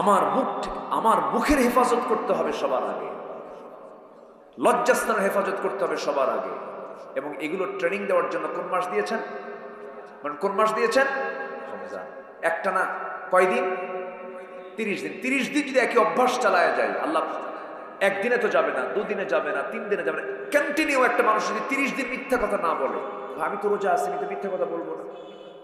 আমার মুখ আমার মুখের হেফাজত করতে হবে সবার আগে। লজ্জাস্থানের হেফাজত করতে হবে সবার আগে। এবং এগুলো ট্রেনিং দেওয়ার জন্য কোন মাস দিয়েছেন? মানে কোন মাস দিয়েছেন? একটা না, কয়দিন? তিরিশ দিন। তিরিশ দিন যদি একই অভ্যাস চালায় যায়, আল্লাহ একদিনে তো যাবে না, দুদিনে যাবে না তিন দিনে যাবে না। কন্টিনিউ একটা মানুষ যদি তিরিশ দিন মিথ্যা কথা না বলে আমি তো রোজা আসি আমি তো মিথ্যা কথা বলব না।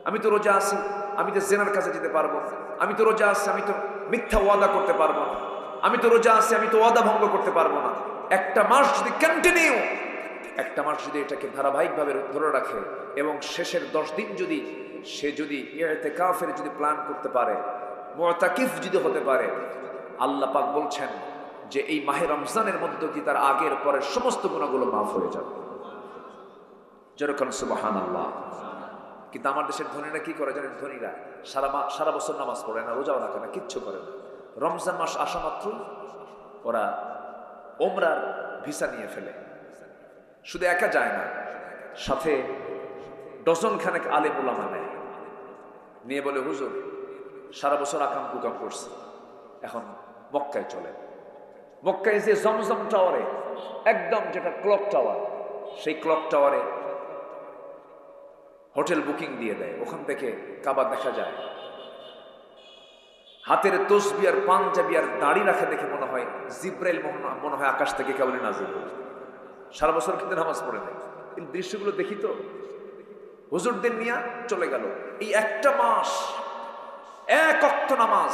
আমি তো রোজা আছি, আমি তো জেনার কাছে যেতে পারব আমি তো রোজা আছি, আমি তো মিথ্যা ওয়াদা করতে পারব না। আমি তো রোজা আছি, আমি তো ওয়াদা ভঙ্গ করতে পারব না। একটা মাস যদি কন্টিনিউ একটা মাস যদি এটাকে ধারাবাহিকভাবে ধরে রাখে এবং শেষের দশ দিন যদি সে যদি ইয়েতে কাফের যদি প্ল্যান করতে পারে মোয়াতাকিফ যদি হতে পারে, আল্লাহ পাক বলছেন যে এই মাহে রমজানের মধ্য দিয়ে তার আগের পরের সমস্ত গুণাগুলো মাফ হয়ে যাবে। যেরকম সুবাহান আল্লাহ কিন্তু আমার দেশের ধনীরা কি করে জানেন? ধনীরা সারা মা সারা বছর নামাজ পড়ে না রোজাও রাখে না, কিচ্ছু করে না। রমজান মাস আসা মাত্রই ওরা ওমরার ভিসা নিয়ে ফেলে। শুধু একা যায় না, সাথে ডজন খানেক আলেম ওলামা নেয়। নিয়ে বলে, হুজুর, সারা বছর আকাম কুকাম করছে। এখন মক্কায় চলে মক্কায় যে জমজম টাওয়ারে একদম যেটা ক্লক টাওয়ার সেই ক্লক টাওয়ারে হোটেল বুকিং দিয়ে দেয়, ওখান থেকে কাবা দেখা যায়। হাতের তসবি আর পাঞ্জাবি আর দাড়ি রাখা দেখে মনে হয় জিব্রাইল মনে- হয় আকাশ থেকে কেবলই নাজিল। সারা বছর কিন্তু নামাজ পড়ে নেয় এই দৃশ্যগুলো দেখি তো। হুজুরদের নিয়ে চলে গেল। এই একটা মাস, এক অক্ত নামাজ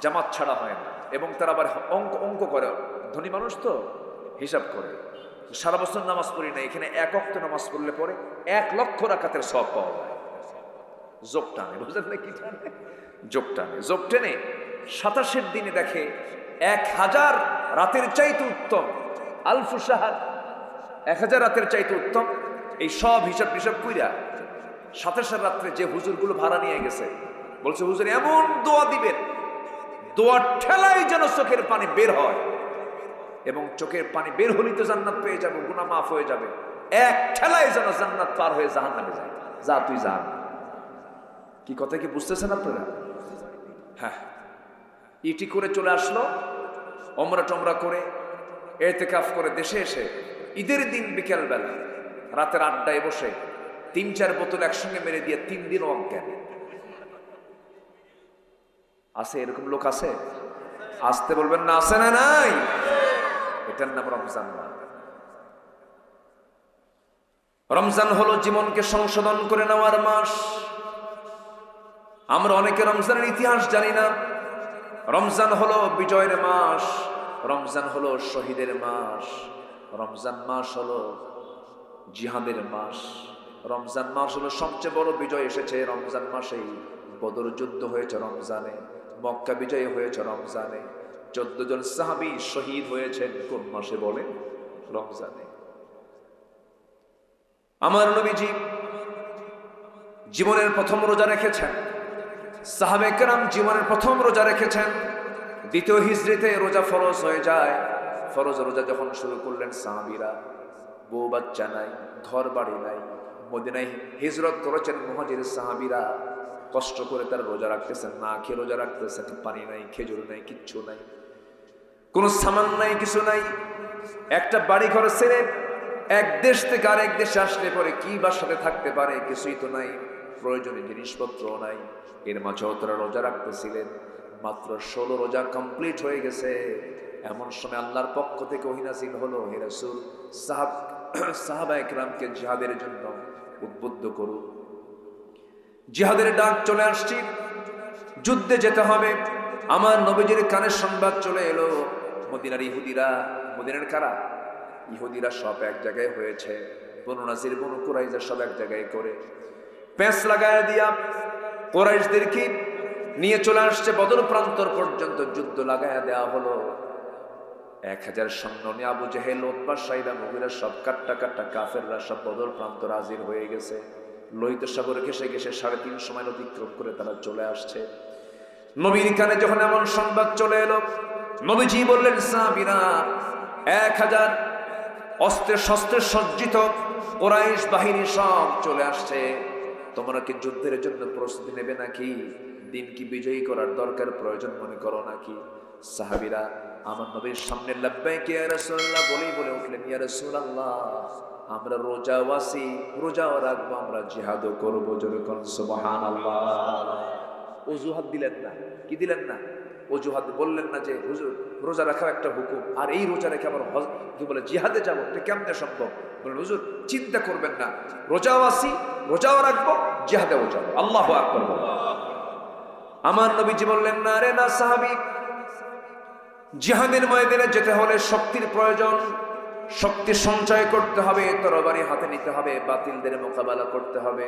জামাত ছাড়া হয় না। এবং তারা আবার অঙ্ক অঙ্ক করে। ধনী মানুষ তো হিসাব করে। সারা বছর নামাজ পড়ি না এখানে এক অক্ত নামাজ পড়লে পরে এক লক্ষ রাখাতের সব পাওয়া যায়। যোগ টানে, বুঝলেন না কি টানে? যোগ টানে যোগ টেনে সাতাশের দিনে দেখে এক হাজার রাতের চাইতে উত্তম, আলফু সাহার এক হাজার রাতের চাইতে উত্তম, এই সব হিসাব হিসাব কইরা সাতাশের রাত্রে যে হুজুরগুলো ভাড়া নিয়ে গেছে, বলছে, হুজুর, এমন দোয়া দিবেন দোয়ার ঠেলাই যেন চোখের পানি বের হয়। এবং চোখের পানি বের হলেই তো জান্নাত পেয়ে যাব, গুনাহ মাফ হয়ে যাবে। এক ঠেলায় যেন জান্নাত পার হয়ে জাহান নামে যায়। যা তুই যা কি কথা কি বুঝতেছেন আপনারা? হ্যাঁ। ইটি করে চলে আসলো, অমরা টমরা করে, এতেকাফ করে দেশে এসে ঈদের দিন বিকেলবেলা, রাতের আড্ডায় বসে তিন চার বোতল একসঙ্গে মেরে দিয়ে তিন দিন অজ্ঞান। আছে এরকম লোক আছে? আসতে বলবেন না, আছে না নাই? এটার নাম রমজান রমজান হলো জীবনকে সংশোধন করে নেওয়ার মাস। আমরা অনেকে রমজানের ইতিহাস জানি না। রমজান হলো বিজয়ের মাস, রমজান হলো শহীদের মাস, রমজান মাস হলো জিহাদের মাস, রমজান মাস হলো সবচেয়ে বড় বিজয় এসেছে। রমজান মাসেই বদর যুদ্ধ হয়েছে রমজানে, মক্কা বিজয় হয়েছে রমজানে চোদ্দ জন সাহাবি শহীদ হয়েছেন, কোন মাসে বলে রমজানে। আমার নবীজি জীবনের প্রথম রোজা রেখেছেন। সাহাবে কেরাম জীবনের প্রথম রোজা রেখেছেন। দ্বিতীয় হিজড়িতে রোজা ফরজ হয়ে যায়। ফরজ রোজা যখন শুরু করলেন সাহাবিরা, বউ বাচ্চা নাই, ঘর বাড়ি নাই, মদিনায় হিজরত করেছেন মহাজির সাহাবিরা। কষ্ট করে তার রোজা রাখতেছেন, না খেয়ে রোজা রাখতেছেন, পানি নাই, খেজুর নাই, কিচ্ছু নাই। কোনো সামান নাই, কিছু নাই। একটা বাড়ি ঘর ছেড়ে এক দেশ থেকে আরেক দেশে আসলে পরে কি বা সাথে থাকতে পারে, কিছুই তো নাই। প্রয়োজনীয় জিনিসপত্র নাই। এর মাঝেও তারা রোজা রাখতেছিলেন। মাত্র ষোলো রোজা কমপ্লিট হয়ে গেছে। এমন সময় আল্লাহর পক্ষ থেকে ওহিনাসিল হলো, হে রাসূল, সাহাব, সাহাবা একরামকে জিহাদের জন্য উদ্বুদ্ধ করুন। জিহাদের ডাক চলে আসছি। যুদ্ধে যেতে হবে। আমার নবীজির কানের সংবাদ চলে এলো। মদিনার ইহুদিরা, মদিনার কারা? ইহুদিরা সব এক জায়গায় হয়েছে। বনু নাসির, বনু কুরাইজা সব এক জায়গায় করে। প্যাঁচ লাগায় দিয়া কোরাইশদেরকে নিয়ে চলে আসছে? বদর প্রান্তর পর্যন্ত যুদ্ধ লাগায়া দেওয়া হলো। এক হাজার সৈন্য নিয়ে আবু জেহেল ওতবা সাইদা মুগিরা সব কাট্টা কাট্টা কাফেররা সব বদর প্রান্ত হাজির হয়ে গেছে। লোহিত সাগরে ঘেসে ঘেসে সাড়ে তিন সময় অতিক্রম করে তারা চলে আসছে। নবীর কানে যখন এমন সংবাদ চলে এলো নবীজি বললেন সাবিরা এক হাজার অস্ত্রে শস্ত্রে সজ্জিত কোরাইশ বাহিনী সব চলে আসছে। তোমরা কি যুদ্ধের জন্য প্রস্তুতি নেবে নাকি? দিন কি বিজয়ী করার দরকার প্রয়োজন মনে করো নাকি? সাহাবিরা আমার নবীর সামনে লাব্বাইকে, ইয়া রাসূলুল্লাহ, বলেই বলে উঠলেন, ইয়া রাসূলুল্লাহ, আমরা রোজা ওয়াসি রোজাও রাখব, আমরা জিহাদও করব। জোরে সুবহানাল্লাহ। অজুহাত দিলেন না, কি দিলেন না? অজুহাত বললেন না যে রোজা রাখা একটা হুকুম। আর এই রোজা রেখে আমার হজ, কি বলে, জিহাদে যাব, এটা কেমনে সম্ভব? বলেন হুজুর, চিন্তা করবেন না। রোজাও আসি, রোজাও রাখব, জিহাদেও যাব। আল্লাহ আকবর আমার নবীজি বললেন, না রে, না সাহাবি। জিহাদের ময়দানে যেতে হলে শক্তির প্রয়োজন। শক্তি সঞ্চয় করতে হবে, তরবারি হাতে নিতে হবে, বাতিলদের মোকাবেলা করতে হবে।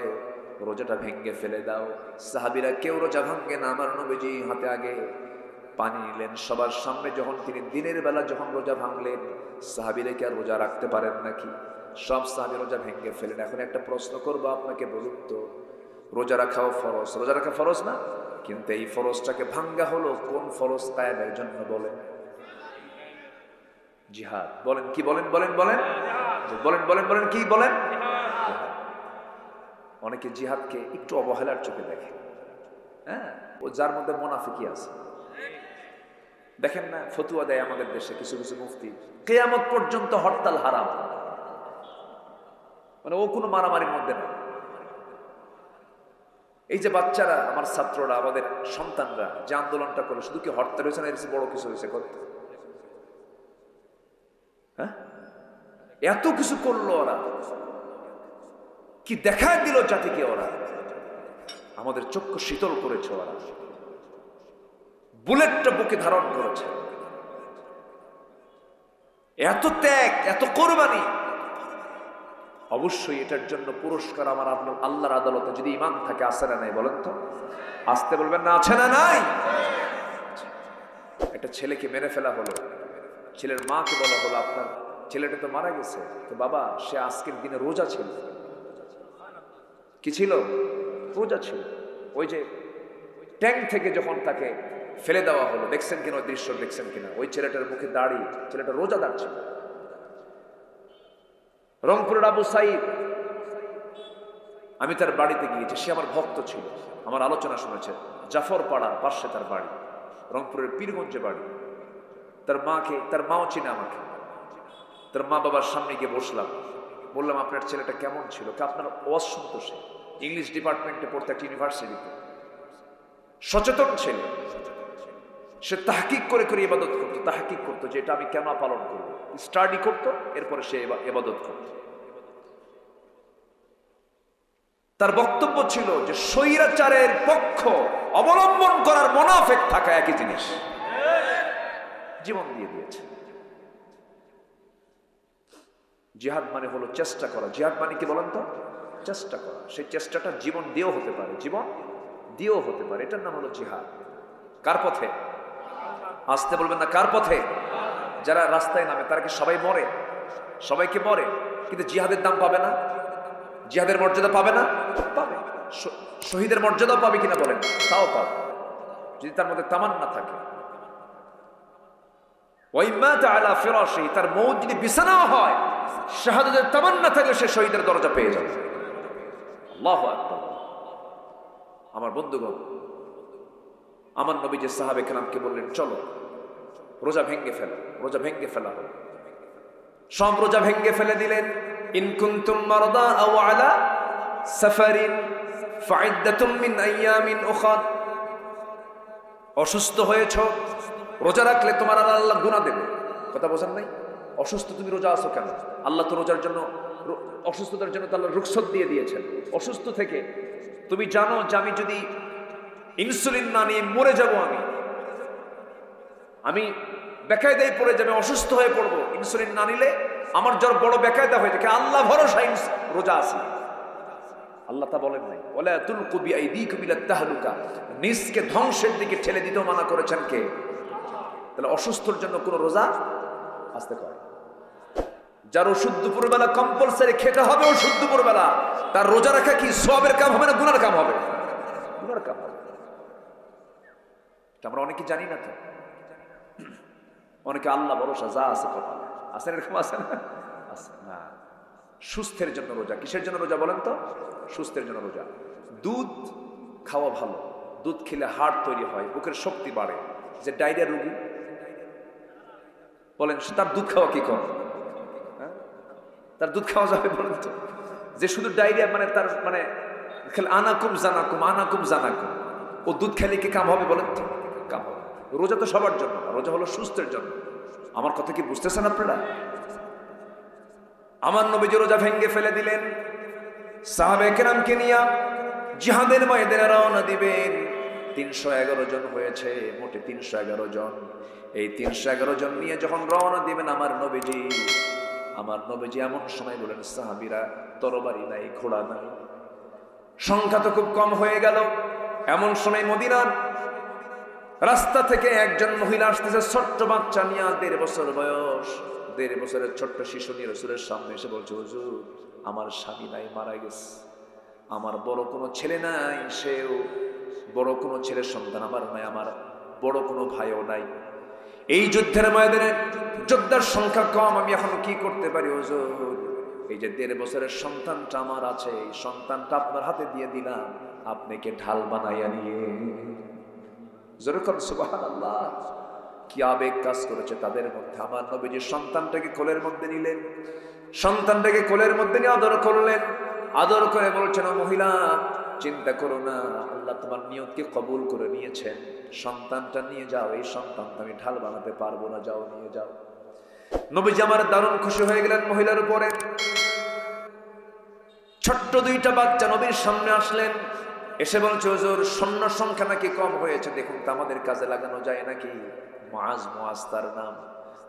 রোজাটা ভেঙ্গে ফেলে দাও। সাহাবিরা কেউ রোজা ভাঙ্গে না। আমার নবীজি হাতে আগে পানি নিলেন। সবার সামনে যখন তিনি দিনের বেলা যখন রোজা ভাঙলেন, সাহাবিরে কি আর রোজা রাখতে পারেন নাকি? সব সাহাবি রোজা ভেঙ্গে ফেলেন। এখন একটা প্রশ্ন করব আপনাকে বলুন তো, রোজা রাখাও ফরজ, রোজা রাখা ফরজ না? কিন্তু এই ফরজটাকে ভাঙ্গা হলো কোন ফরজ কায়েমের জন্য বলেন। জিহাদ। বলেন কি, বলেন বলেন বলেন। বলেন বলেন বলেন, কি বলেন। অনেকে জিহাদকে একটু অবহেলার চোখে দেখে। হ্যাঁ? ও যার মধ্যে মোনাফিকি আছে। দেখেন না, ফতুয়া দেয় আমাদের দেশে কিছু কিছু মুফতি। কেয়ামত পর্যন্ত হরতাল হারাম। মানে ও কোনো মারামারির মধ্যে নেই এই যে বাচ্চারা, আমার ছাত্ররা, আমাদের সন্তানরা যে আন্দোলনটা করে, শুধু কি হরতাল হয়েছে না বড় কিছু হয়েছে করতে হ্যাঁ? এত কিছু করল ওরা। কি দেখায় দিল জাতিকে ওরা। আমাদের চক্ষু শীতল করেছে ওরা। বুলেটটা বুকে ধারণ করেছে। এত ত্যাগ, এত কোরবানি। অবশ্যই এটার জন্য পুরস্কার আমার আপনার আল্লাহর আদালতে যদি ইমান থাকে, আছে না নাই বলেন তো? আসতে বলবেন না, আছে না নাই? একটা ছেলেকে মেরে ফেলা হলো। ছেলের মাকে বলা হলো, আপনার ছেলেটা তো মারা গেছে। তো বাবা, সে আজকের দিনে রোজা ছিল। কি ছিল? রোজা ছিল। ওই যে ট্যাঙ্ক থেকে যখন তাকে ফেলে দেওয়া হলো। দেখছেন কিনা ওই দৃশ্য? দেখছেন কিনা? ওই ছেলেটার মুখে দাড়ি, ছেলেটা রোজা দাঁড়ছিল রংপুরের আবু সাইদ, আমি তার বাড়িতে গিয়েছি। সে আমার ভক্ত ছিল। আমার আলোচনা শুনেছে। জাফর পাড়ার পাশে তার বাড়ি, রংপুরের পীরগঞ্জে বাড়ি। তার মাকে, তার মাও চিনে আমাকে। তার মা বাবার সামনে গিয়ে বসলাম। বললাম, আপনার ছেলেটা কেমন ছিল? কে, আপনার সে ইংলিশ ডিপার্টমেন্টে পড়তে একটা ইউনিভার্সিটিতে। সচেতন ছেলে। সে তাহকিক করে করে ইবাদত করতো, তাহকিক করতো যে এটা আমি কেন পালন করব? স্টাডি করতো, এরপরে সে এবা- ইবাদত করত। তার বক্তব্য ছিল যে স্বৈরাচারের পক্ষ অবলম্বন করার মোনাফেক থাকা একই জিনিস। জীবন দিয়ে দিয়েছে। জিহাদ মানে হলো চেষ্টা করা। জিহাদ মানে কি বলেন তো? চেষ্টা করা। সেই চেষ্টাটা জীবন দিয়েও হতে পারে। জীবন দিয়েও হতে পারে। এটার নাম হলো জিহাদ। কার পথে? আসতে বলবেন না, কার পথে? যারা রাস্তায় নামে, তারা কি সবাই মরে? সবাইকে মরে, কিন্তু জিহাদের দাম পাবে না? জিহাদের মর্যাদা পাবে না? পাবে। শহীদের মর্যাদাও পাবে কিনা বলেন? তাও পাবে। যদি তার মধ্যে তামান না থাকে তার যদি বিছানাও হয়, শাহাদাতের তামান্না থাকলে সে শহীদের দরজা পেয়ে যাবে। আমার বন্ধুগণ আমার নবী যে সাহাবে কেরামকে বললেন, চলো, রোজা ভেঙ্গে ফেলো, রোজা ভেঙ্গে ফেলা হলো সব রোজা ভেঙ্গে ফেলে দিলেন। ইন কুনতুম মারদা আও আলা সাফারিন ফাইদ্দাতুম মিন আইয়ামিন অসুস্থ হয়েছ, রোজা রাখলে তোমার আর আল্লাহ গুণা দেবে। কথা বোঝেন নাই? অসুস্থ তুমি রোজা আছো কেন? আল্লাহ তো রোজার জন্য অসুস্থতার জন্য তো আল্লাহ রুখসত দিয়ে দিয়েছেন। অসুস্থ থেকে, তুমি জানো যে আমি যদি ইনসুলিন না নিয়ে মরে যাব আমি। আমি বেকায়দায় পড়ে যাবে, অসুস্থ হয়ে পড়ব। ইনসুলিন না নিলে আমার জ্বর বড় বেকায়দা হয়ে থাকে আল্লাহ ভরসা রোজা আছে। আল্লাহ তা বলেন নাই। ওলা তুলকু বিআইদিকুম ইলা তাহলুকা। নিজকে ধ্বংসের দিকে ঠেলে দিতেও মানা করেছেন কে? তাহলে অসুস্থর জন্য কোনো রোজা আসতে পারে। যার ওষুধ দুপুরবেলা কম্পালসারি খেতে হবে, ওষুধ দুপুরবেলা। তার রোজা রাখা কি? সবের কাম হবে না গুনার কাম হবে? গুনার কাম হবে। আমরা অনেকে জানি না তো। অনেকে আল্লাহ ভরসা যা আছে কপালে আছে না এরকম আছে না? আছে, না। সুস্থের জন্য রোজা। কিসের জন্য রোজা বলেন তো? সুস্থের জন্য রোজা। দুধ খাওয়া ভালো। দুধ খেলে হাড় তৈরি হয়, বুকের শক্তি বাড়ে। যে ডায়রিয়া রুগী, বলেন তার দুধ খাওয়া কি কম? হ্যাঁ? তার দুধ খাওয়া যাবে বলেন তো। যে শুধু ডায়রিয়া মানে তার মানে খেলে আনাকুম জানাকুম আনাকুম জানাকুম। ও দুধ খেলে কি কাম হবে বলেন তো? রোজা তো সবার জন্য রোজা হলো সুস্থের জন্য। আমার কথা কি বুঝতেছেন আপনারা? আমার নবীজি রোজা ভেঙ্গে ফেলে দিলেন। সাহাবে কেরামকে নিয়ে জিহাদের ময়দানে রওনা দিবেন। তিনশো এগারো জন হয়েছে, মোটে তিনশো এগারো জন। এই তিনশো এগারো জন নিয়ে যখন রওনা দিবেন আমার নবীজি আমার নবীজি এমন সময় বলেন, সাহাবিরা, তরবারি নাই, ঘোড়া নাই। সংখ্যা তো খুব কম হয়ে গেল। এমন সময় মদিনার রাস্তা থেকে একজন মহিলা আসতেছে, ছোট্ট বাচ্চা নিয়ে দেড় বছর বয়স। দেড় বছরের ছোট্ট শিশু নিয়ে রসুলের সামনে এসে বলছে, হুজুর, আমার স্বামী নাই, মারা গেছে। আমার বড় কোনো ছেলে নাই, সেও বড় কোনো ছেলের সন্তান আমার নাই, আমার বড় কোনো ভাইও নাই। এই যুদ্ধের ময়দানে যোদ্ধার সংখ্যা কম, আমি এখন কি করতে পারি, হুজুর? এই যে দেড় বছরের সন্তানটা আমার আছে, এই সন্তানটা আপনার হাতে দিয়ে দিলাম, আপনি কে ঢাল বানাইয়া নিয়ে যেরকম সুবাহান আল্লাহ কি আবেগ কাজ করেছে তাদের মধ্যে। আমার নবীজি সন্তানটাকে কোলের মধ্যে নিলেন। সন্তানটাকে কোলের মধ্যে নিয়ে আদর করলেন। আদর করে বলছেন মহিলা, চিন্তা করো না, আল্লাহ তোমার নিয়তকে কবুল করে নিয়েছেন। সন্তানটা নিয়ে যাও, এই সন্তানটা আমি ঢাল বানাতে পারব না, যাও, নিয়ে যাও। নবীজি আমার দারুণ খুশি হয়ে গেলেন মহিলার উপরে। ছোট্ট দুইটা বাচ্চা নবীর সামনে আসলেন। এসে বলছে, হুজুর, সৈন্য সংখ্যা নাকি কম হয়েছে? দেখুন তো আমাদের কাজে লাগানো যায় নাকি? মাজ মাজ তার নাম।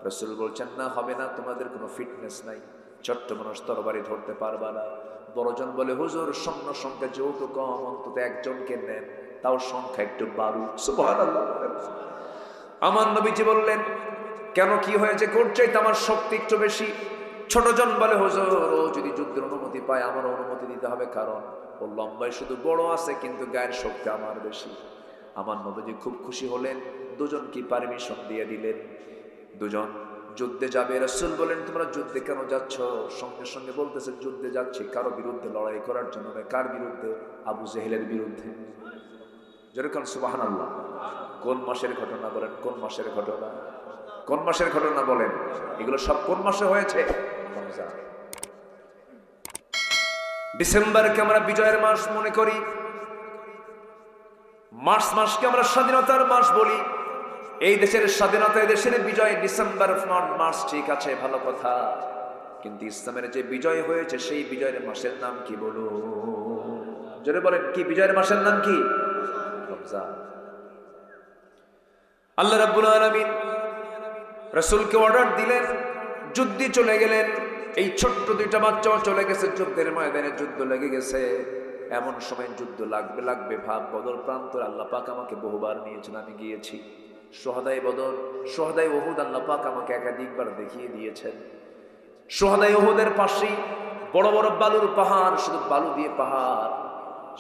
রসুল বলছেন, না, হবে না, তোমাদের কোনো ফিটনেস নাই। ছোট্ট মানুষ তরবারি ধরতে পারবা না। বড়জন বলে, হুজুর, সৈন্য সংখ্যা যেহেতু কম, অন্তত একজনকে নেন, তাও সংখ্যা একটু বাড়ু। আমার নবীজি বললেন, কেন কি হয়েছে? করছে আমার শক্তি একটু বেশি। ছোটজন বলে, হুজুর, ও যদি যুদ্ধের অনুমতি পায় আমার অনুমতি দিতে হবে কারণ ও লম্বায় শুধু বড় আছে, কিন্তু গায়ের শক্তি আমার বেশি। আমার নবীজি খুব খুশি হলেন দুজন কি পারমিশন দিয়ে দিলেন। দুজন, যুদ্ধে যাবে রসুল? বলেন, তোমরা যুদ্ধে কেন যাচ্ছ? সঙ্গে সঙ্গে বলতেছে যুদ্ধে যাচ্ছি কারও বিরুদ্ধে লড়াই করার জন্য নয়, কার বিরুদ্ধে? আবু জেহেলের বিরুদ্ধে। যেরকম সুবাহান আল্লাহ কোন মাসের ঘটনা বলেন? কোন মাসের ঘটনা? কোন মাসের ঘটনা বলেন? এগুলো সব কোন মাসে হয়েছে? রমজান ডিসেম্বরকে আমরা বিজয়ের মাস মনে করি। মার্চ মাসকে আমরা স্বাধীনতার মাস বলি। এই দেশের স্বাধীনতা দেশের বিজয় ডিসেম্বর মার্চ, ঠিক আছে, ভালো কথা। কিন্তু ইসলামের যে বিজয় হয়েছে, সেই বিজয়ের মাসের নাম কি বলো জোরে বলেন, কি বিজয়ের মাসের নাম কি? রমজান। আল্লাহ রাব্বুল আলামিন রাসূলকে অর্ডার দিলেন, যুদ্ধে চলে গেলেন। এই ছোট্ট দুইটা বাচ্চাও চলে গেছে যুদ্ধের ময়দানে, যুদ্ধ লেগে গেছে। এমন সময় যুদ্ধ লাগবে লাগবে ভাব, বদর প্রান্তর আল্লাহ পাক আমাকে বহুবার নিয়েছেন, আমি গিয়েছি। সোহাদাই বদর, সোহাদাই ওহুদ আল্লাহ পাক আমাকে একাধিকবার দেখিয়ে দিয়েছেন। সোহাদাই ওহুদের পাশেই বড় বড় বালুর পাহাড়, শুধু বালু দিয়ে পাহাড়।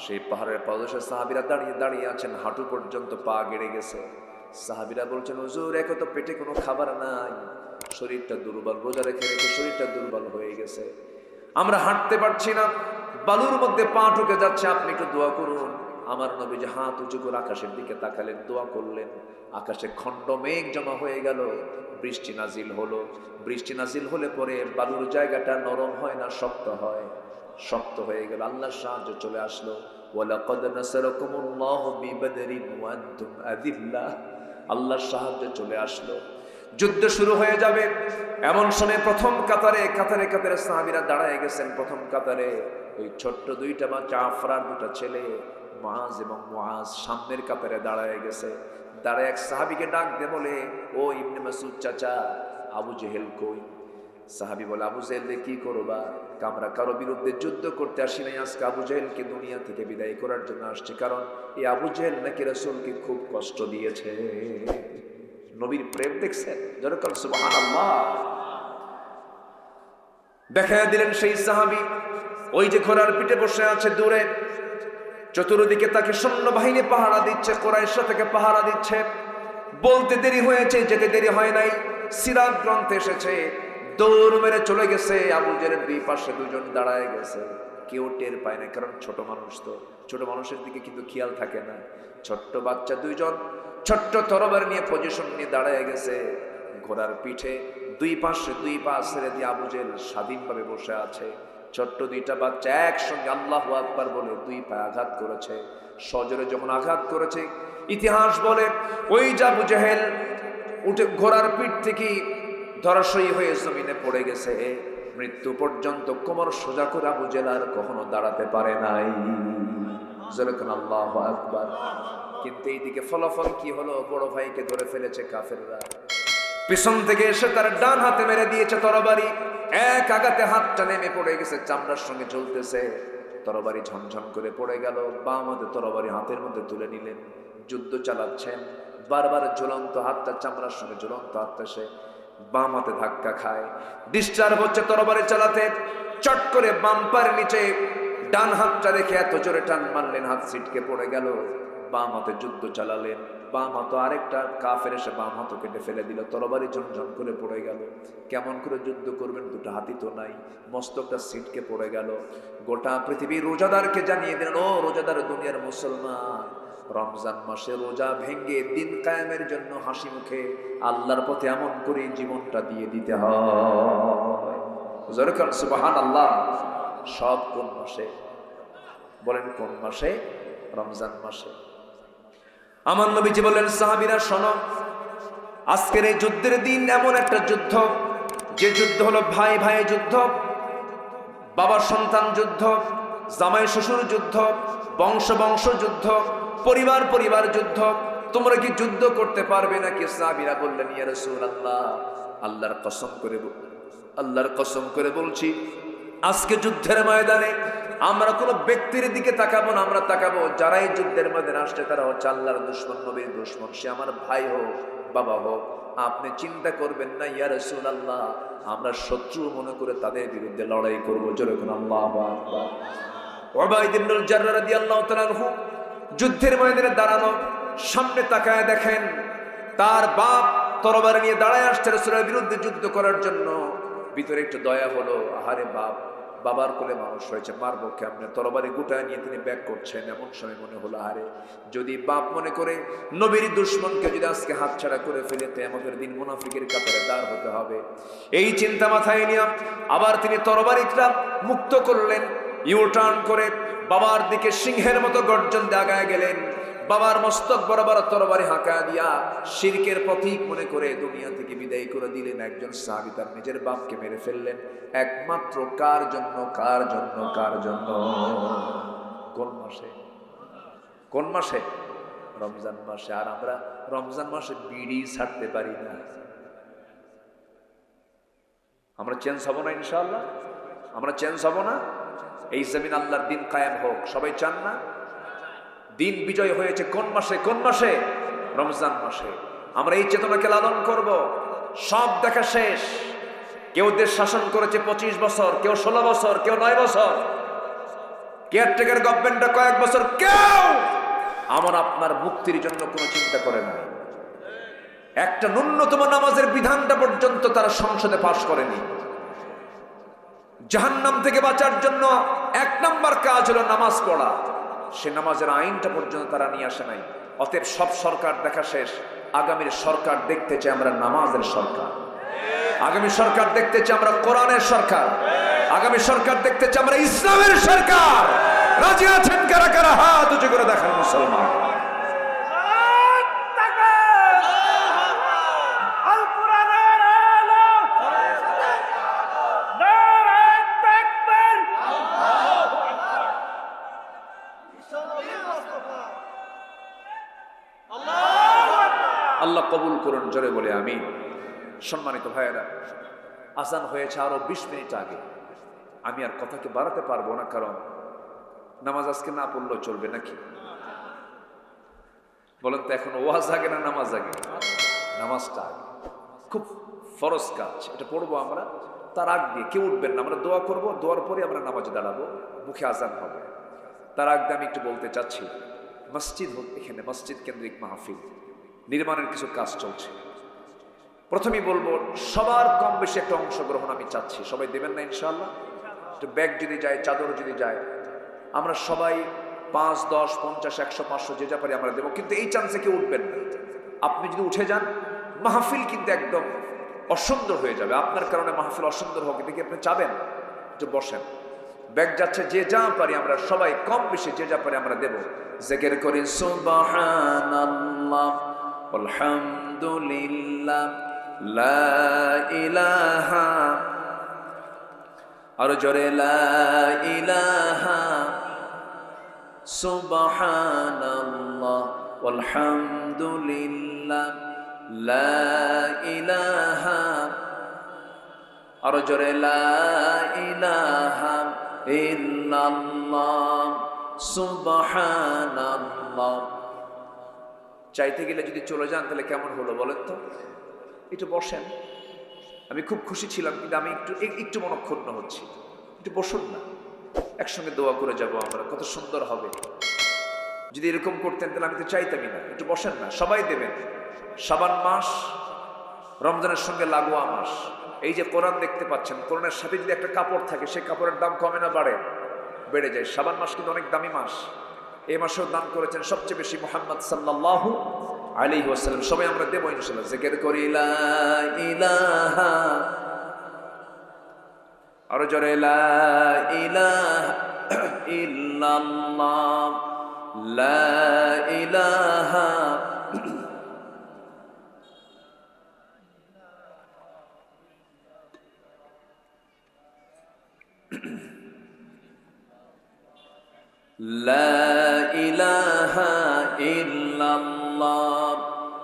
সেই পাহাড়ের পাদশে সাহাবিরা দাঁড়িয়ে দাঁড়িয়ে আছেন, হাঁটু পর্যন্ত পা গেড়ে গেছে। সাহাবিরা বলছেন, হুজুর একে তো পেটে কোনো খাবার নাই। শরীরটা দুর্বল, রোজা রেখে রেখে শরীরটা দুর্বল হয়ে গেছে। আমরা হাঁটতে পারছি না, বালুর মধ্যে পা ঢুকে যাচ্ছে, আপনি একটু দোয়া করুন। আমার নবী যে হাত উঁচু করে আকাশের দিকে তাকালেন, দোয়া করলেন। আকাশে খণ্ড মেঘ জমা হয়ে গেল, বৃষ্টি নাজিল হলো। বৃষ্টি নাজিল হলে পরে বালুর জায়গাটা নরম হয় না, শক্ত হয়। শক্ত হয়ে গেল, আল্লাহর সাহায্য চলে আসলো। ওয়ালাকাদ আল্লাহর সাহায্য চলে আসলো। যুদ্ধ শুরু হয়ে যাবে। এমন সময় প্রথম কাতারে কাতারে কাতারে সাহাবীরা দাঁড়ায় গেছেন প্রথম কাতারে। ওই ছোট্ট দুইটা বাচ্চা আফরার দুটা ছেলে মাজ এবং মুআজ সামনের কাতারে দাঁড়ায় গেছে। দাঁড়ায় এক সাহাবিকে ডাক দিয়ে বলে, ও ইবনে মাসুদ চাচা, আবু জেহেল কই? সাহাবি বলে, আবু জেহেল কি করবা আমরা কারও বিরুদ্ধে যুদ্ধ করতে আসি নাই। আজকে আবু জেহেলকে দুনিয়া থেকে বিদায় করার জন্য আসছে। কারণ এই আবু জেহেল নাকি রাসূলকে খুব কষ্ট দিয়েছে। নবীর প্রেম দেখছেন? যেরকম সুবহান আল্লাহ দেখা দিলেন সেই সাহাবি, ওই যে ঘোড়ার পিঠে বসে আছে দূরে। চতুর্দিকে তাকে সৈন্য বাহিনী পাহারা দিচ্ছে কোরাইশা থেকে পাহারা দিচ্ছে। বলতে দেরি হয়েছে, যেতে দেরি হয় নাই। সিরাত গ্রন্থে এসেছে, দৌড় মেরে চলে গেছে, আবু জেরের দুই পাশে দুজন দাঁড়ায় গেছে। কেউ টের পায় না, কারণ ছোট মানুষ তো। ছোট মানুষের দিকে কিন্তু খেয়াল থাকে না। ছোট্ট বাচ্চা দুইজন ছোট্ট তরবার নিয়ে পজিশন নিয়ে দাঁড়ায় গেছে। ঘোড়ার পিঠে দুই পাশে দুই পা ছেড়ে দিয়ে আবুজেল স্বাধীনভাবে বসে আছে। ছোট্ট দুইটা বাচ্চা একসঙ্গে আল্লাহ আকবার বলে দুই পায়ে আঘাত করেছে। সজরে যখন আঘাত করেছে, ইতিহাস বলে ওই বুজেহেল উঠে ঘোড়ার পিঠ থেকে ধরাশয়ী হয়ে জমিনে পড়ে গেছে। মৃত্যু পর্যন্ত কোমর সোজা করে আবু জেলার কখনো দাঁড়াতে পারে নাই। যেরকম আল্লাহ আকবার। কিন্তু এইদিকে ফলাফল কি হলো? বড় ভাইকে ধরে ফেলেছে কাফেররা। পিছন থেকে এসে তার ডান হাতে মেরে দিয়েছে তরবারি। এক আগাতে হাতটা নেমে পড়ে গেছে, চামড়ার সঙ্গে চলতেছে তরবারি ঝনঝন করে পড়ে গেল, বাম হাতে তরবারি হাতের মধ্যে তুলে নিলেন। যুদ্ধ চালাচ্ছেন, বারবার ঝুলন্ত হাতটা, চামড়ার সঙ্গে ঝুলন্ত হাতটা সে বাম হাতে ধাক্কা খায়। ডিসচার্জ হচ্ছে তরবারি চালাতে। চট করে বাম্পার নিচে ডান হাতটা রেখে এত জোরে টান মারলেন, হাত ছিটকে পড়ে গেল। বাম হাতে যুদ্ধ চালালেন বাম হাতে আরেকটা কাফের এসে বাম হাতও কেটে ফেলে দিল, তরবারি ঝনঝন করে পড়ে গেল। কেমন করে যুদ্ধ করবেন দুটো হাতি তো নাই, মস্তকটা সিটকে পড়ে গেল। গোটা পৃথিবী রোজাদারকে জানিয়ে দিলেন, ও রোজাদার দুনিয়ার মুসলমান, রমজান মাসে রোজা ভেঙ্গে দিন কায়েমের জন্য হাসি মুখে আল্লাহর পথে এমন করে জীবনটা দিয়ে দিতে হয়। সুবাহান আল্লাহ সব কোন মাসে? বলেন কোন মাসে? রমজান মাসে। আমার নবীজি বললেন, সাহাবিরা, শোনো, আজকের এই যুদ্ধের দিন এমন একটা যুদ্ধ। যে যুদ্ধ হলো ভাই ভাই যুদ্ধ বাবা সন্তান যুদ্ধ, জামাই শ্বশুর যুদ্ধ, বংশ বংশ যুদ্ধ, পরিবার পরিবার যুদ্ধ। তোমরা কি যুদ্ধ করতে পারবে নাকি? সাহাবিরা বললেন, ইয়া রাসূলুল্লাহ, আল্লাহর কসম করে আল্লাহর কসম করে বলছি, আজকে যুদ্ধের ময়দানে আমরা কোনো ব্যক্তির দিকে তাকাবো না, আমরা তাকাবো যারাই যুদ্ধের ময়দানে আসছে, তারা হচ্ছে আল্লাহর দুশ্মন, নবীর দুশ্মন। সে আমার ভাই হোক, বাবা হোক, আপনি চিন্তা করবেন না, ইয়া রাসূলুল্লাহ, আমরা শত্রু মনে করে তাদের বিরুদ্ধে লড়াই করব যেরকম আল্লাহ রাদিয়াল্লাহু যুদ্ধের ময়দানে দাঁড়ানো সামনে তাকায় দেখেন তার বাপ তরবার নিয়ে দাঁড়ায় আসছে রাসূলের বিরুদ্ধে যুদ্ধ করার জন্য। ভিতরে একটু দয়া হলো, আহারে বাপ বাবার কোলে মানুষ হয়েছে মারবো কেমনে? তরবারি গুটায় নিয়ে তিনি ব্যাক করছেন। এমন সময় মনে হলো, আরে, যদি বাপ মনে করে নবীর দুশ্মনকে যদি আজকে হাতছাড়া করে ফেলে আমাদের দিন মুনাফিকের কাতারে দাঁড় হতে হবে। এই চিন্তা মাথায় নিয়ে আবার তিনি তরবারিটা মুক্ত করলেন ইউ টার্ন করে বাবার দিকে সিংহের মতো গর্জন দেখায় গেলেন। বাবার মস্তক বরাবর তরবারি হাঁকা দিয়া শিরকের প্রতীক মনে করে দুনিয়া থেকে বিদায় করে দিলেন। একজন সাহাবী তার নিজের বাপকে মেরে ফেললেন। একমাত্র কার জন্য কার জন্য কার জন্য? কোন মাসে? কোন মাসে? রমজান মাসে। আর আমরা রমজান মাসে বিড়ি ছাড়তে পারি না। আমরা চেঞ্জ হব না ইনশাআল্লাহ? আমরা চেঞ্জ হব না? এই জমিন আল্লাহর দিন কায়েম হোক। সবাই চান না? দিন বিজয় হয়েছে কোন মাসে কোন মাসে? রমজান মাসে। আমরা এই চেতনাকে লালন করব। সব দেখা শেষ। কেউ দেশ শাসন করেছে পঁচিশ বছর, কেউ ষোলো বছর, কেউ নয় বছর। কেয়ারটেকার গভর্নমেন্টটা কয়েক বছর, কেউ আমার আপনার মুক্তির জন্য কোনো চিন্তা করে নাই। একটা ন্যূনতম নামাজের বিধানটা পর্যন্ত তারা সংসদে পাশ করেনি। জাহান্নাম থেকে বাঁচার জন্য এক নাম্বার কাজ হলো নামাজ পড়া। সে নামাজের আইনটা পর্যন্ত তারা নিয়ে আসে নাই। অতএব সব সরকার দেখা শেষ। আগামীর সরকার দেখতে চাই আমরা নামাজের সরকার। আগামী সরকার দেখতে চাই আমরা কোরআনের সরকার। আগামী সরকার দেখতে চাই আমরা ইসলামের সরকার। রাজি আছেন কারা কারা? হাত উঁচু করে দেখান মুসলমান আল কোরআনের আলো নারে তাকবীর আল্লাহ কবুল করুন জোরে বলে আমি সম্মানিত ভাইয়েরা, আজান হয়েছে আরও বিশ মিনিট আগে। আমি আর কথাকে বাড়াতে পারব না, কারণ নামাজ আজকে না পড়লেও চলবে নাকি? বলেন তো, এখন ওয়াজ আগে না নামাজ আগে? নামাজটা আগে। খুব ফরজ কাজ। এটা পড়ব আমরা, তার আগ দিয়ে। কেউ উঠবেন না, আমরা দোয়া করব, দোয়ার পরে আমরা নামাজে দাঁড়াবো, মুখে আজান হবে। তার আগ দিয়ে আমি একটু বলতে চাচ্ছি, মসজিদ হোক এখানে, মসজিদ কেন্দ্রিক মাহফিল। নির্মাণের কিছু কাজ চলছে। প্রথমেই বলব, সবার কম বেশি একটা অংশগ্রহণ আমি চাচ্ছি। সবাই দেবেন না ইনশাল্লাহ একটু ব্যাগ যদি যায় চাদর যদি যায়, আমরা সবাই পাঁচ, দশ, পঞ্চাশ, একশো, পাঁচশো যে যা পারি আমরা দেবো। কিন্তু এই চান্সে কেউ উঠবেন না। আপনি যদি উঠে যান, মাহফিল কিন্তু একদম অসুন্দর হয়ে যাবে। আপনার কারণে মাহফিল অসুন্দর হোক এটা কি আপনি চাবেন যে বসেন। ব্যাগ যাচ্ছে, যে যা পারি আমরা সবাই কম বেশি যে যা পারি আমরা দেব। জেকের করি সুবহানাল্লাহ। আলহামদুলিল্লাহ, লা ইলাহা, আর জোরে, লা ইলাহা, সুবহানাল্লাহ, আলহামদুলিল্লাহ, লা ইলাহা, আর জোরে, লা ইলাহা ইল্লাল্লাহ, সুবহানাল্লাহ চাইতে গেলে যদি চলে যান তাহলে কেমন হলো বলেন তো? একটু বসেন। আমি খুব খুশি ছিলাম কিন্তু আমি একটু একটু মনক্ষুণ্ণ হচ্ছি। একটু বসুন না। একসঙ্গে দোয়া করে যাব আমরা কত সুন্দর হবে। যদি এরকম করতেন তাহলে আমি তো চাইতামই না। একটু বসেন না সবাই দেবেন। সাবান মাস রমজানের সঙ্গে লাগোয়া মাস। এই যে কোরআন দেখতে পাচ্ছেন কোরআনের সাথে যদি একটা কাপড় থাকে সেই কাপড়ের দাম কমে না বাড়ে? বেড়ে যায়। সাবান মাস কিন্তু অনেক দামি মাস। এই মাসেও দান করেছেন সবচেয়ে বেশি মোহাম্মদ সাল্লাহ আলী ওয়াসাল্লাম। সবাই আমরা দেবো ইনশাল্লাহ জেকের করি ইলাহা আরও জরে, লা ইলাহা লা ইলাহা لا إله إلا الله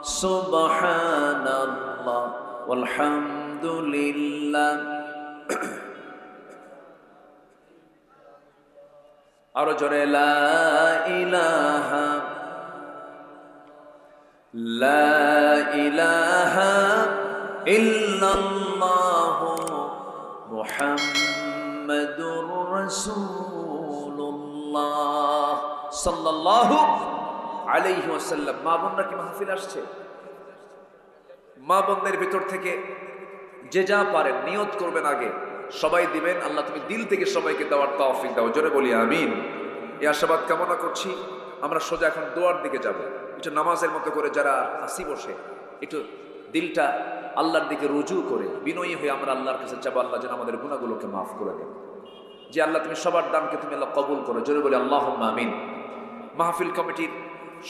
سبحان الله والحمد لله আরো জোরে লা ইলাহা লা ইলাহা ইল্লাল্লাহ মুহাম্মাদুর রাসূলুল্লাহ সাল্লাল্লাহু আলাইহি ওয়াসাল্লাম, মা বোনরা কি মাহফিল আসছে? মা বোনদের ভিতর থেকে যে যা পারেন, নিয়ত করবেন আগে। সবাই দিবেন, আল্লাহ তুমি দিল থেকে সবাইকে দেওয়ার তৌফিক দাও। জোরে বলি, আমিন। এই আশাবাদ কামনা করছি, আমরা সোজা এখন দোয়ার দিকে যাব। একটু নামাজের মতো করে যারা আসি বসে, একটু দিলটা আল্লাহর দিকে রুজু করে, বিনয়ী হয়ে আমরা আল্লাহর কাছে যাব, আল্লাহ যেন আমাদের গুণাগুলোকে মাফ করে দেন। যে আল্লাহ তুমি সবার দানকে তুমি আল্লাহ কবুল করো। জোরে বলি আল্লাহ আমিন। মাহফিল কমিটির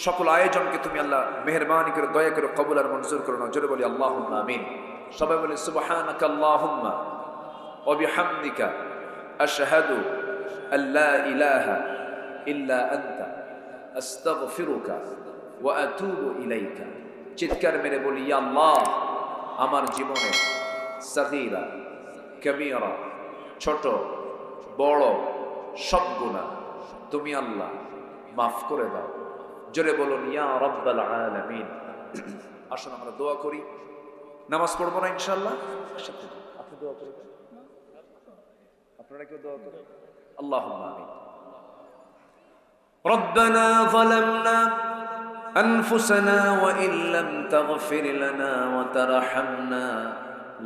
সকল আয়োজনকে তুমি আল্লাহ মেহরবানি করে, দয়া করে কবুল আর মঞ্জুর করো না। জোরে বলি আল্লাহ আমিন। সবাই বলি, সুবহানাক আল্লাহুম্মা ওয়া বিহামদিকা আশহাদু আল্লা ইলাহা ইল্লা আনতা আস্তাগফিরুকা ওয়া আতুবু ইলাইকা। চিৎকার মেরে বলি আল্লাহ, আমার জীবনে সগীরা, কবিরা, ছোট, বড়, সব গুনাহ, তুমি আল্লাহ মাফ করে দাও জোরে বলুন ইয়া রব্বাল আলামিন আসুন আমরা দোয়া করি নামাজ পড়বো না ইনশাল্লাহ সাথে দিন। আপনি দোয়া করবেন আপনারা কেউ দোয়া করবেন আল্লাহ আমিন ربنا ظلمنا أنفسنا وإن لم تغفر لنا وترحمنا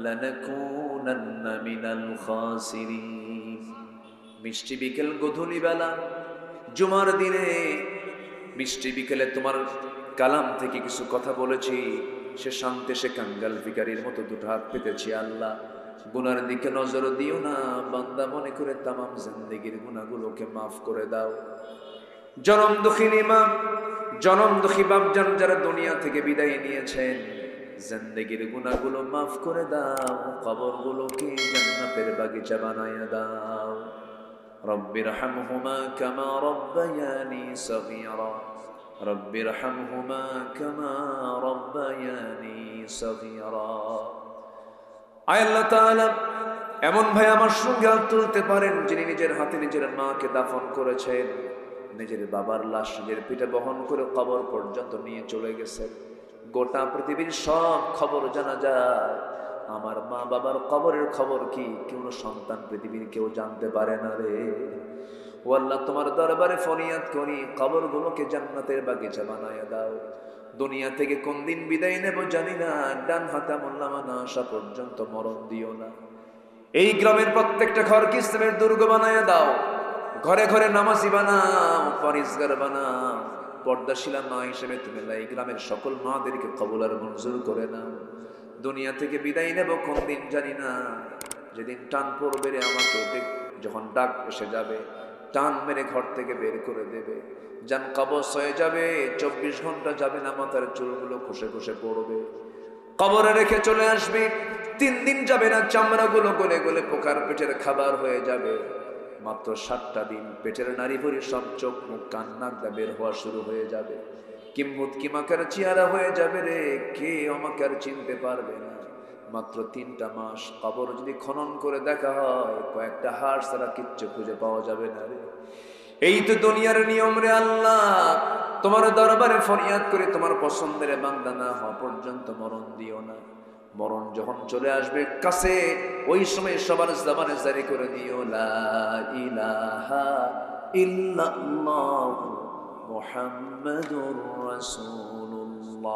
لنكونن من الخاسرين মিষ্টি বিকেল গধূলি বেলা জুমার দিনে মিষ্টি বিকেলে তোমার কালাম থেকে কিছু কথা বলেছি, সে শান্তে, সে কাঙ্গাল ভিকারির মতো দুটো হাত পেতেছি, আল্লাহ। গুনার দিকে নজর দিও না, বান্দা মনে করে তামাম জিন্দেগির গুনাগুলোকে মাফ করে দাও। জনম দুঃখিনী মা জনম দুঃখী বাপজান যারা দুনিয়া থেকে বিদায় নিয়েছেন, জিন্দেগির গুনাহগুলো মাফ করে দাও, কবরগুলোকে জান্নাতের বাগিচা বানায়া দাও। رب ارحمهما كما ربياني صغيرا رب ارحمهما كما ربياني صغيرا আয় আল্লাহ তাআলা এমন ভাই আমার সঙ্গে হাত তুলতে পারেন যিনি নিজের হাতে নিজের মাকে দাফন করেছেন নিজের বাবার লাশ নিজের পিঠে বহন করে কবর পর্যন্ত নিয়ে চলে গেছেন গোটা পৃথিবীর সব খবর জানা যায় আমার মা বাবার কবরের খবর কি? কেউ সন্তান পৃথিবীর কেউ জানতে পারে না রে। ও আল্লাহ, তোমার দরবারে ফরিয়াদ করি, কবরগুলোকে জান্নাতের বাগিচা বানায় দাও। দুনিয়া থেকে কোন দিন বিদায় নেব জানি না, ডান হাতা মোল্লামা না আসা পর্যন্ত মরণ দিও না। এই গ্রামের প্রত্যেকটা ঘরকে ইসলামের দুর্গ বানায় দাও। ঘরে ঘরে নামাজি বানাও, পরিষ্কার বানাও। পর্দাশীলা মা হিসেবে তুমি এই গ্রামের সকল মাদেরকে কবল আর মঞ্জুর করে নাও। দুনিয়া থেকে বিদায় নেব কোন দিন জানি না। যেদিন টান পড়বে রে আমাকে যখন ডাক এসে যাবে, টান মেরে ঘর থেকে বের করে দেবে। যান কবস হয়ে যাবে, চব্বিশ ঘণ্টা যাবে না, মাথার চুলগুলো খসে খসে পড়বে। কবরে রেখে চলে আসবি, তিন দিন যাবে না, চামড়াগুলো গলে গলে পোকার পেটের খাবার হয়ে যাবে। মাত্র সাতটা দিন, পেটের নারী ভরি সব চোখ মুখ কান্নাকটা বের হওয়া শুরু হয়ে যাবে। কিম্মুত কিমাকার চেহারা হয়ে যাবে রে? কে আমাকে আর চিনতে পারবে না? মাত্র তিনটা মাস কবর যদি খনন করে দেখা হয়, কয়েকটা হাড় ছাড়া কিচ্ছু খুঁজে পাওয়া যাবে না রে। এই তো দুনিয়ার নিয়ম রে আল্লাহ। তোমার দরবারে ফরিয়াদ করে তোমার পছন্দের বান্দা না হওয়া পর্যন্ত মরণ দিও না। মরণ যখন চলে আসবে কাছে, ওই সময় সবার জবানে জারি করে দিও, লা ইলাহা ইল্লাল্লাহ। মুহাম্মাদুর রাসূলুল্লাহ